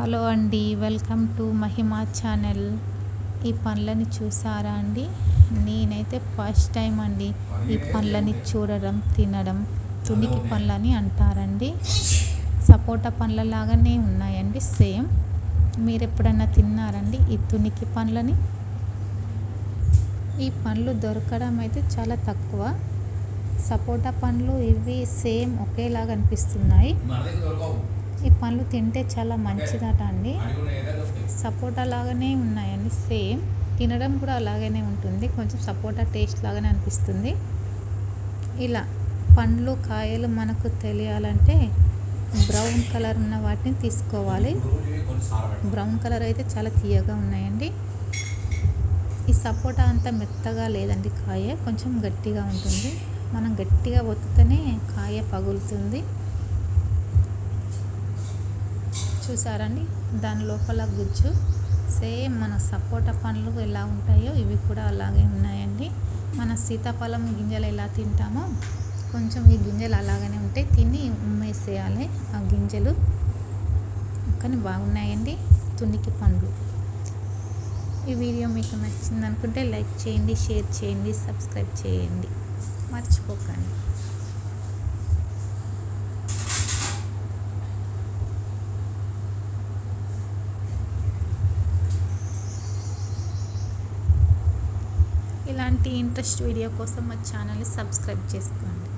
Hello అండి welcome to Mahima channel. ఈ పండ్లని చూసారా అండి? నేనైతే ఫస్ట్ టైం అండి ఈ పనులని చూడడం తినడం. తునికి పండ్లని అంటారండి. సపోటా పండ్ల లాగానే ఉన్నాయండి సేమ్. మీరు ఎప్పుడన్నా తిన్నారండి ఈ తునికి పండ్లని ఈ పండ్లు దొరకడం అయితే చాలా తక్కువ. సపోటా పండ్లు ఇవి సేమ్ ఒకేలాగా అనిపిస్తున్నాయి. పండ్లు తింటే చాలా మంచిదట అండి. సపోటా లాగానే ఉన్నాయండి సేమ్. తినడం కూడా అలాగనే ఉంటుంది. కొంచెం సపోటా టేస్ట్ లాగానే అనిపిస్తుంది. ఇలా పండ్లు కాయలు మనకు తెలియాలంటే బ్రౌన్ కలర్ ఉన్న వాటిని తీసుకోవాలి. బ్రౌన్ కలర్ అయితే చాలా తీయగా ఉన్నాయండి. ఈ సపోటా అంత మెత్తగా లేదండి కాయ. కొంచెం గట్టిగా ఉంటుంది. మనం గట్టిగా ఒత్తితేనే కాయ పగులుతుంది. చూసారండి? దాని లోపల గుజ్జు. సేమ్ మన సపోటా పండ్లు ఎలా ఉంటాయో ఇవి కూడా అలాగే ఉన్నాయండి. మన సీతాఫలం గింజలు ఎలా తింటామో కొంచెం ఈ గింజలు అలాగనే ఉంటాయి తిని ఉమ్మేసేయాలి ఆ గింజలు. కానీ బాగున్నాయండి తునికి పండ్లు. ఈ వీడియో మీకు నచ్చింది అనుకుంటే లైక్ చేయండి షేర్ చేయండి సబ్స్క్రైబ్ చేయండి. మర్చిపోకండి. ఇలాంటి ఇంట్రెస్ట్ వీడియో కోసం మా ఛానల్ని సబ్స్క్రైబ్ చేసుకోండి.